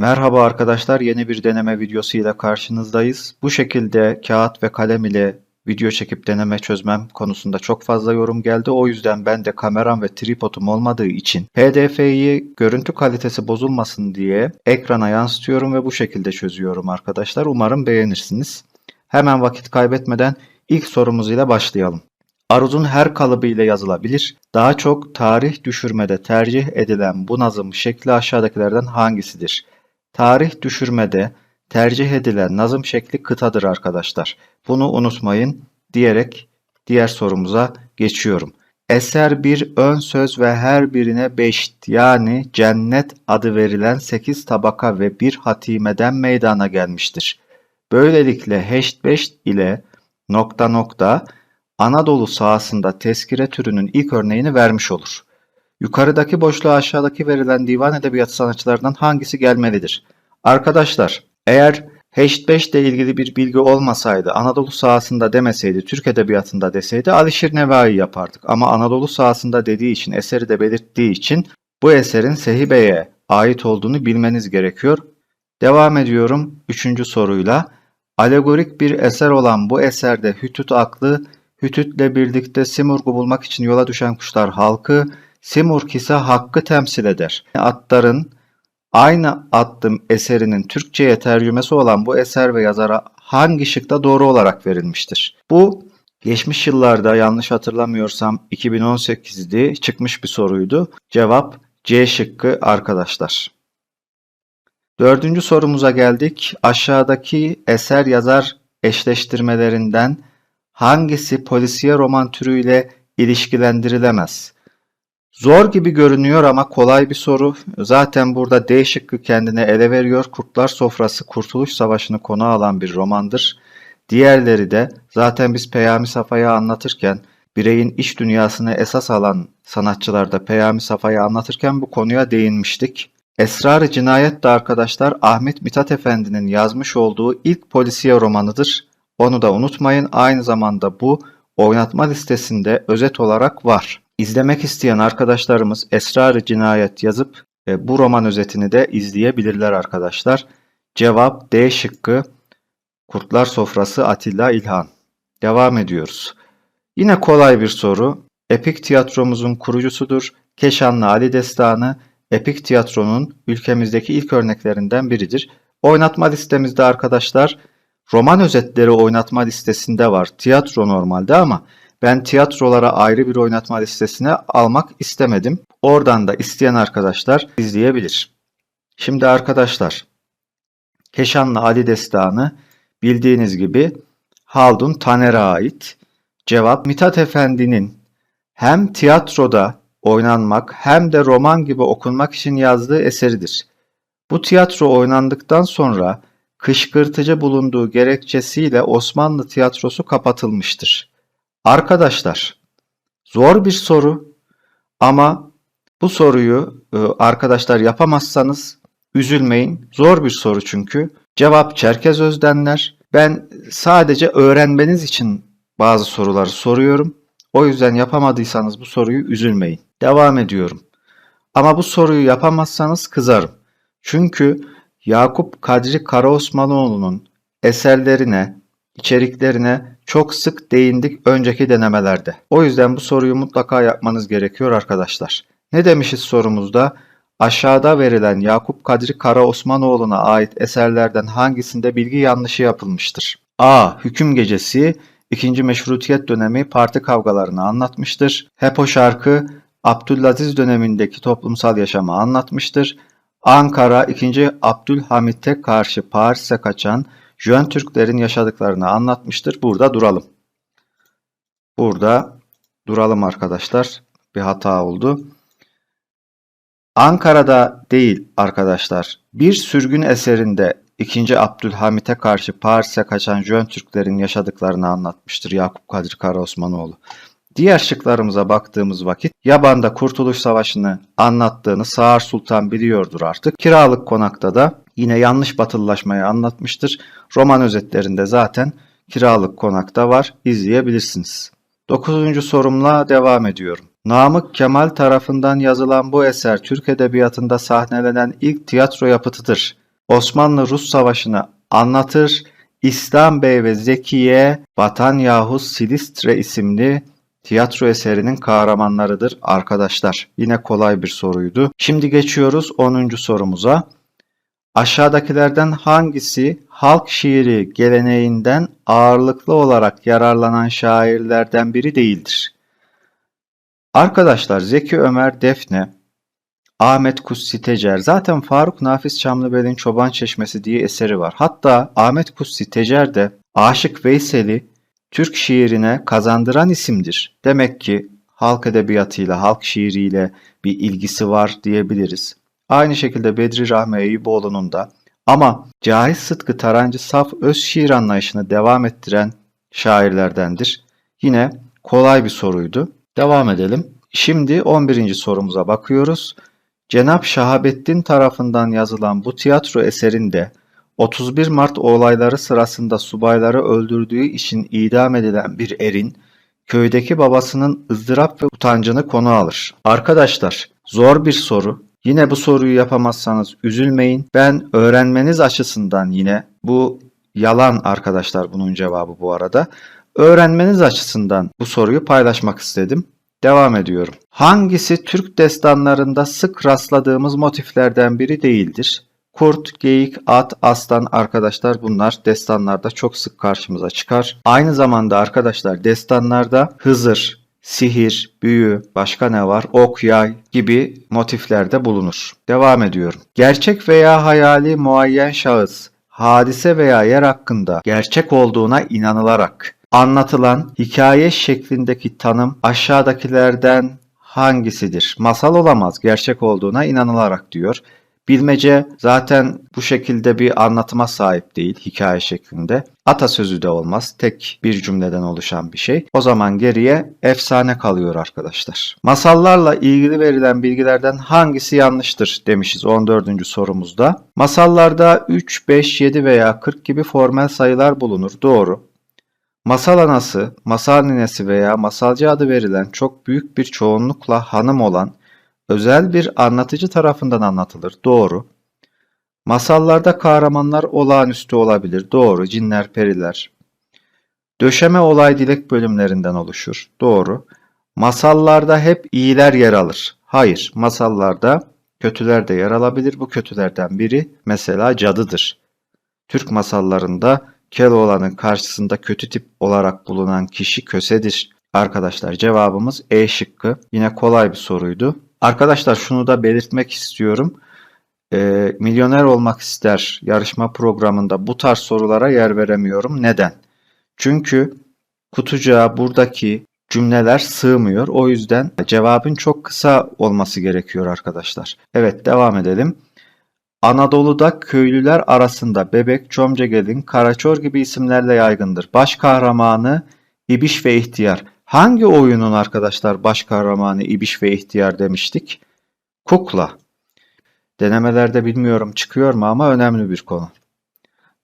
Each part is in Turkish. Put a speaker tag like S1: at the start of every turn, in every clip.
S1: Merhaba arkadaşlar, yeni bir deneme videosu ile karşınızdayız. Bu şekilde kağıt ve kalem ile video çekip deneme çözmem konusunda çok fazla yorum geldi. O yüzden ben de kameram ve tripodum olmadığı için PDF'yi görüntü kalitesi bozulmasın diye ekrana yansıtıyorum ve bu şekilde çözüyorum arkadaşlar. Umarım beğenirsiniz. Hemen vakit kaybetmeden ilk sorumuz ile başlayalım. Aruz'un her kalıbı ile yazılabilir. Daha çok tarih düşürmede tercih edilen bu nazım şekli aşağıdakilerden hangisidir? Tarih düşürmede tercih edilen nazım şekli kıtadır arkadaşlar. Bunu unutmayın diyerek diğer sorumuza geçiyorum. Eser bir ön söz ve her birine beşt yani cennet adı verilen sekiz tabaka ve bir hatimeden meydana gelmiştir. Böylelikle heşt beşt ile nokta nokta Anadolu sahasında tezkire türünün ilk örneğini vermiş olur. Yukarıdaki boşluğa aşağıdaki verilen divan edebiyatı sanatçılarından hangisi gelmelidir? Arkadaşlar, eğer H5 ile ilgili bir bilgi olmasaydı, Anadolu sahasında demeseydi, Türk edebiyatında deseydi Alişir Nevai yapardık. Ama Anadolu sahasında dediği için, eseri de belirttiği için bu eserin Sehibe'ye ait olduğunu bilmeniz gerekiyor. Devam ediyorum 3. soruyla. Alegorik bir eser olan bu eserde Hütüt aklı, Hütüt'le birlikte Simurg'u bulmak için yola düşen kuşlar halkı, Simurg ise hakkı temsil eder. Atların aynı attım eserinin Türkçe'ye tercümesi olan bu eser ve yazara hangi şıkta doğru olarak verilmiştir? Bu geçmiş yıllarda yanlış hatırlamıyorsam 2018'de çıkmış bir soruydu. Cevap C şıkkı arkadaşlar. Dördüncü sorumuza geldik. Aşağıdaki eser yazar eşleştirmelerinden hangisi polisiye roman türüyle ilişkilendirilemez? Zor gibi görünüyor ama kolay bir soru. Zaten burada D şıkkı kendine ele veriyor. Kurtlar Sofrası Kurtuluş Savaşı'nı konu alan bir romandır. Diğerleri de zaten biz Peyami Safa'yı anlatırken bireyin iç dünyasını esas alan sanatçılarda Peyami Safa'yı anlatırken bu konuya değinmiştik. Esrar-ı Cinayet de arkadaşlar Ahmet Mithat Efendi'nin yazmış olduğu ilk polisiye romanıdır. Onu da unutmayın. Aynı zamanda bu oynatma listesinde özet olarak var. İzlemek isteyen arkadaşlarımız Esrar-ı Cinayet yazıp e, bu roman özetini de izleyebilirler arkadaşlar. Cevap D şıkkı Kurtlar Sofrası Atilla İlhan. Devam ediyoruz. Yine kolay bir soru. Epik tiyatromuzun kurucusudur. Keşanlı Ali Destanı epik tiyatronun ülkemizdeki ilk örneklerinden biridir. Oynatma listemizde arkadaşlar roman özetleri oynatma listesinde var. Tiyatro normalde ama ben tiyatrolara ayrı bir oynatma listesine almak istemedim. Oradan da isteyen arkadaşlar izleyebilir. Şimdi arkadaşlar Keşanlı Ali Destanı bildiğiniz gibi Haldun Taner'e ait. Cevap Mithat Efendi'nin hem tiyatroda oynanmak hem de roman gibi okunmak için yazdığı eseridir. Bu tiyatro oynandıktan sonra kışkırtıcı bulunduğu gerekçesiyle Osmanlı tiyatrosu kapatılmıştır. Arkadaşlar, zor bir soru ama bu soruyu e, arkadaşlar yapamazsanız üzülmeyin. Zor bir soru çünkü. Cevap Çerkez Özdenler. Ben sadece öğrenmeniz için bazı soruları soruyorum. O yüzden yapamadıysanız bu soruyu üzülmeyin. Devam ediyorum. Ama bu soruyu yapamazsanız kızarım. Çünkü Yakup Kadri Karaosmanoğlu'nun eserlerine, içeriklerine çok sık değindik önceki denemelerde. O yüzden bu soruyu mutlaka yapmanız gerekiyor arkadaşlar. Ne demişiz sorumuzda? Aşağıda verilen Yakup Kadri Karaosmanoğlu'na ait eserlerden hangisinde bilgi yanlışı yapılmıştır? A. Hüküm Gecesi 2. Meşrutiyet dönemi parti kavgalarını anlatmıştır. Hepo şarkı Abdülaziz dönemindeki toplumsal yaşamı anlatmıştır. Ankara 2. Abdülhamit'e karşı Paris'e kaçan Jön Türklerin yaşadıklarını anlatmıştır. Burada duralım. Burada duralım arkadaşlar. Bir hata oldu. Ankara'da değil arkadaşlar. Bir sürgün eserinde 2. Abdülhamit'e karşı Paris'e kaçan Jön Türklerin yaşadıklarını anlatmıştır Yakup Kadri Karaosmanoğlu. Diğer şıklarımıza baktığımız vakit Yaban'da Kurtuluş Savaşı'nı anlattığını Sağır Sultan biliyordur artık. Kiralık Konak'ta da yine yanlış batılılaşmayı anlatmıştır. Roman özetlerinde zaten Kiralık Konak'ta var izleyebilirsiniz. Dokuzuncu sorumla devam ediyorum. Namık Kemal tarafından yazılan bu eser Türk Edebiyatı'nda sahnelenen ilk tiyatro yapıtıdır. Osmanlı-Rus Savaşı'nı anlatır. İslam Bey ve Zekiye Vatan Yahut Silistre isimli tiyatro eserinin kahramanlarıdır arkadaşlar. Yine kolay bir soruydu. Şimdi geçiyoruz 10. sorumuza. Aşağıdakilerden hangisi halk şiiri geleneğinden ağırlıklı olarak yararlanan şairlerden biri değildir? Arkadaşlar Zeki Ömer Defne, Ahmet Kutsi Tecer, zaten Faruk Nafiz Çamlıbel'in Çoban Çeşmesi diye eseri var. Hatta Ahmet Kutsi Tecer de Aşık Veysel'i Türk şiirine kazandıran isimdir. Demek ki halk edebiyatıyla, halk şiiriyle bir ilgisi var diyebiliriz. Aynı şekilde Bedri Rahmi Eyüboğlu'nun da ama Cahit Sıtkı Tarancı saf öz şiir anlayışını devam ettiren şairlerdendir. Yine kolay bir soruydu. Devam edelim. Şimdi 11. sorumuza bakıyoruz. Cenap Şahabettin tarafından yazılan bu tiyatro eserinde 31 Mart olayları sırasında subayları öldürdüğü için idam edilen bir erin köydeki babasının ızdırap ve utancını konu alır. Arkadaşlar zor bir soru. Yine bu soruyu yapamazsanız üzülmeyin. Ben öğrenmeniz açısından yine bu yalan arkadaşlar bunun cevabı bu arada. Öğrenmeniz açısından bu soruyu paylaşmak istedim. Devam ediyorum. Hangisi Türk destanlarında sık rastladığımız motiflerden biri değildir? Kurt, geyik, at, aslan arkadaşlar bunlar destanlarda çok sık karşımıza çıkar. Aynı zamanda arkadaşlar destanlarda Hızır, sihir, büyü, başka ne var? Ok, yay gibi motiflerde bulunur. Devam ediyorum. Gerçek veya hayali muayyen şahıs, hadise veya yer hakkında gerçek olduğuna inanılarak anlatılan hikaye şeklindeki tanım aşağıdakilerden hangisidir? Masal olamaz, gerçek olduğuna inanılarak diyor. Bilmece zaten bu şekilde bir anlatıma sahip değil hikaye şeklinde. Atasözü de olmaz. Tek bir cümleden oluşan bir şey. O zaman geriye efsane kalıyor arkadaşlar. Masallarla ilgili verilen bilgilerden hangisi yanlıştır demişiz 14. sorumuzda. Masallarda 3, 5, 7 veya 40 gibi formel sayılar bulunur. Doğru. Masal anası, masal ninesi veya masalcı adı verilen çok büyük bir çoğunlukla hanım olan özel bir anlatıcı tarafından anlatılır. Doğru. Masallarda kahramanlar olağanüstü olabilir. Doğru. Cinler, periler. Döşeme olay dilek bölümlerinden oluşur. Doğru. Masallarda hep iyiler yer alır. Hayır. Masallarda kötüler de yer alabilir. Bu kötülerden biri mesela cadıdır. Türk masallarında Keloğlan'ın karşısında kötü tip olarak bulunan kişi kösedir. Arkadaşlar cevabımız E şıkkı. Yine kolay bir soruydu. Arkadaşlar şunu da belirtmek istiyorum. E, milyoner olmak ister yarışma programında bu tarz sorulara yer veremiyorum. Neden? Çünkü kutucuğa buradaki cümleler sığmıyor. O yüzden cevabın çok kısa olması gerekiyor arkadaşlar. Evet devam edelim. Anadolu'da köylüler arasında Bebek, Çomcegelin, Karaçor gibi isimlerle yaygındır. Baş kahramanı İbiş ve İhtiyar. Hangi oyunun arkadaşlar baş kahramanı İbiş ve İhtiyar demiştik? Kukla. Denemelerde bilmiyorum çıkıyor mu ama önemli bir konu.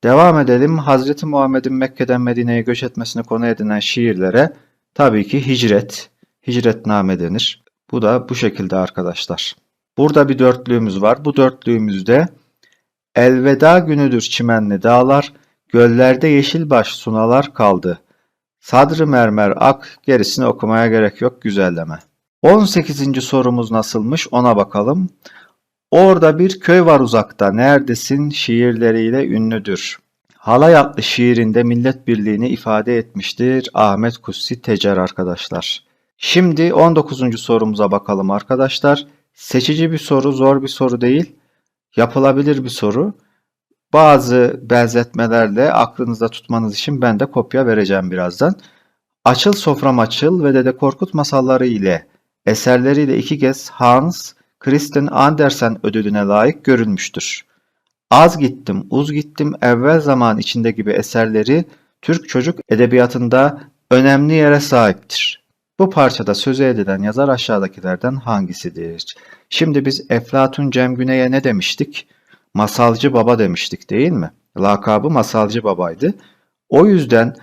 S1: Devam edelim. Hazreti Muhammed'in Mekke'den Medine'ye göç etmesini konu edinen şiirlere tabii ki hicret, hicretname denir. Bu da bu şekilde arkadaşlar. Burada bir dörtlüğümüz var. Bu dörtlüğümüzde elveda günüdür çimenli dağlar, göllerde yeşil baş sunalar kaldı. Sadrı mermer ak, gerisini okumaya gerek yok güzelleme. 18. sorumuz nasılmış ona bakalım. Orada bir köy var uzakta, neredesin şiirleriyle ünlüdür. Halay adlı şiirinde millet birliğini ifade etmiştir Ahmet Kutsi Tecer arkadaşlar. Şimdi 19. sorumuza bakalım arkadaşlar. Seçici bir soru, zor bir soru değil. Yapılabilir bir soru. Bazı benzetmelerle aklınızda tutmanız için ben de kopya vereceğim birazdan. Açıl Sofram Açıl ve Dede Korkut masalları ile eserleriyle iki kez Hans Kristen Andersen ödülüne layık görülmüştür. Az gittim, uz gittim, evvel zaman içinde gibi eserleri Türk çocuk edebiyatında önemli yere sahiptir. Bu parçada sözü edilen yazar aşağıdakilerden hangisidir? Şimdi biz Eflatun Cem Güney'e ne demiştik? Masalcı baba demiştik değil mi? Lakabı Masalcı babaydı. O yüzden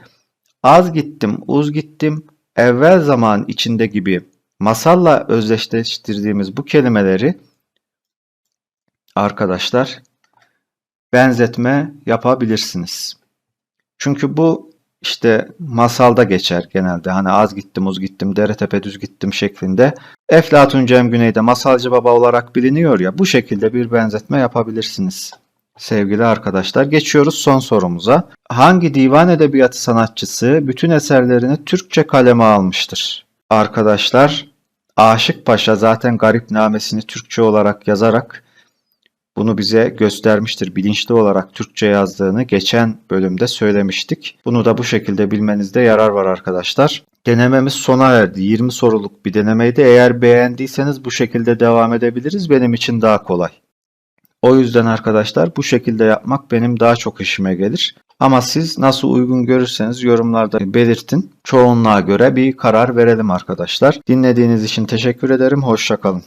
S1: az gittim, uz gittim, evvel zaman içinde gibi masalla özdeşleştirdiğimiz bu kelimeleri arkadaşlar benzetme yapabilirsiniz. Çünkü bu işte masalda geçer genelde. Hani az gittim, uz gittim, dere tepe düz gittim şeklinde. Eflatun Cem Güney'de masalcı baba olarak biliniyor ya bu şekilde bir benzetme yapabilirsiniz. Sevgili arkadaşlar geçiyoruz son sorumuza. Hangi divan edebiyatı sanatçısı bütün eserlerini Türkçe kaleme almıştır? Arkadaşlar Aşık Paşa zaten Garipnamesini Türkçe olarak yazarak bunu bize göstermiştir. Bilinçli olarak Türkçe yazdığını geçen bölümde söylemiştik. Bunu da bu şekilde bilmenizde yarar var arkadaşlar. Denememiz sona erdi. 20 soruluk bir denemeydi. Eğer beğendiyseniz bu şekilde devam edebiliriz. Benim için daha kolay. O yüzden arkadaşlar bu şekilde yapmak benim daha çok işime gelir. Ama siz nasıl uygun görürseniz yorumlarda belirtin. Çoğunluğa göre bir karar verelim arkadaşlar. Dinlediğiniz için teşekkür ederim. Hoşçakalın.